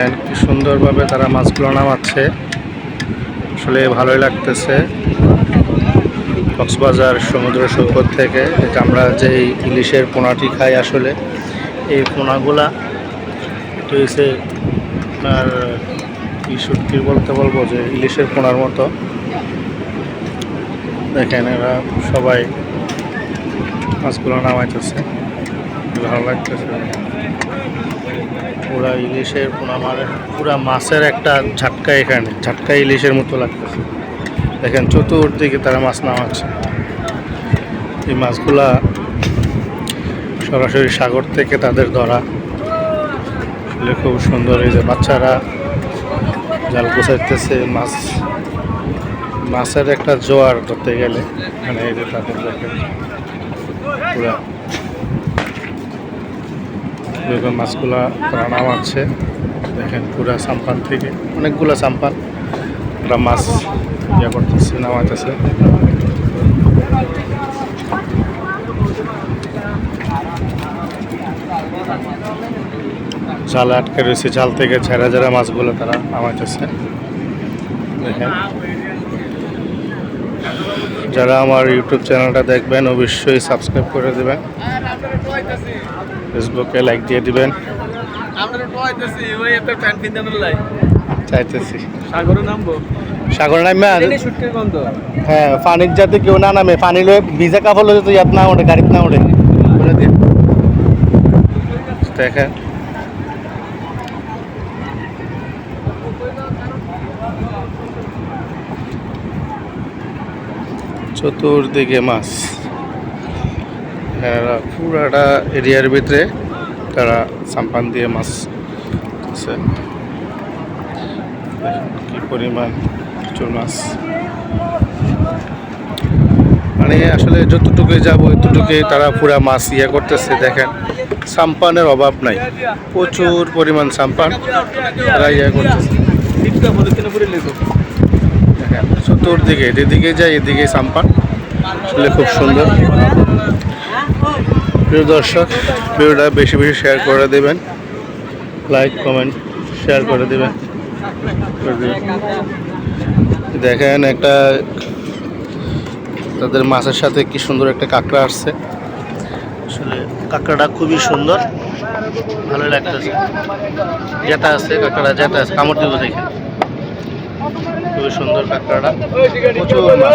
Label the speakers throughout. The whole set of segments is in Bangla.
Speaker 1: কি সুন্দরভাবে তারা মাছগুলো নামাচ্ছে। আসলে ভালোই লাগতেছে। কক্সবাজার সমুদ্র সৈকত থেকে, এটা আমরা যে ইলিশের পোনাটি খাই আসলে, এই পোনাগুলা এটা হচ্ছে আপনার কি সত্যি বলতে বলব যে ইলিশের পোনার মতো। দেখেন এরা সবাই মাছগুলো নামাইতেছে। ভালো লাগতেছে। পুরা ইলিশের পোনা মারে পুরা মাছের একটা ঝাটকা এখানে, ঝাটকা ইলিশের মতো লাগতেছে। দেখেন চতুর্দিকে তারা মাছ নামাচ্ছে। এই মাছগুলা সরাসরি সাগর থেকে তাদের ধরা। আসলে খুব সুন্দর, এই যে বাচ্চারা জাল গোছাইতেছে মাছ। মাছের একটা জোয়ার ধরতে গেলে মানে এই যে তাদের দেখেন পুরা এরকম মাছগুলা তারা নামাচ্ছে দেখেন পুরা সাম্পান থেকে। অনেকগুলো সাম্পান ওরা মাছ ইয়ে করতেছে, নামাইতেছে। জালে আটকে রয়েছে, জাল থেকে ঝেড়া ঝেড়া মাছগুলো তারা নামাইতেছে। দেখেন। যারা আমার ইউটিউব চ্যানেলটা দেখবেন, অবশ্যই সাবস্ক্রাইব করে দেবেন। ফেসবুকে লাইক দিয়ে দিবেন। চাইতেছি।
Speaker 2: সাগরে নামবো।
Speaker 1: সাগর আর হ্যাঁ পানির যাতে কেউ না নামে পানি লয়ে ভিজা কাপড় লয়ে তো ইয়াত না ওঠে গাড়িতে না ওঠে। বলে দেখেন। চতুর্দিকে মাছ। এরা পুরাটা এরিয়ার ভিতরে তারা সাম্পান দিয়ে মাছ আছে কি পরিমাণ প্রচুর মাছ। মানে আসলে যতটুকু যাব, এতটুকুই তারা পুরা মাছ ইয়ে করতেছে। দেখেন সাম্পানের অভাব নাই। প্রচুর পরিমাণ সাম্পান তারা ইয়ে করতেছে। চতুর্দিকে, যেদিকে যায় এদিকে সাম্পান আসলে খুব সুন্দর। প্রিয় দর্শক, ভিডিওটা বেশি বেশি শেয়ার করে দেবেন। লাইক কমেন্ট শেয়ার করে দেবেন। দেখেন একটা, তাদের মাছের সাথে কি সুন্দর একটা কাঁকড়া আসছে। আসলে কাঁকড়াটা খুবই সুন্দর। ভালো লাগতেছে। যেটা আছে কাঁকড়া, যেটা আছে, কামড় দিব দেখে। খুবই সুন্দর কাঁকড়াটা। প্রচুর মাছ।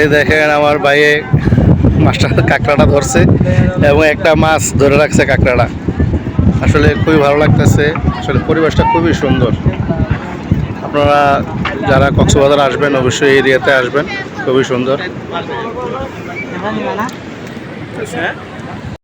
Speaker 1: এই দেখেন আমার ভাইয়ে মাছটা কাঁকড়াটা ধরছে এবং একটা মাছ ধরে রাখছে কাঁকড়াটা। আসলে খুবই ভালো লাগতেছে। আসলে পরিবেশটা খুবই সুন্দর। আপনারা যারা কক্সবাজার আসবেন অবশ্যই এই এরিয়াতে আসবেন। খুবই সুন্দর।
Speaker 2: হ্যাঁ?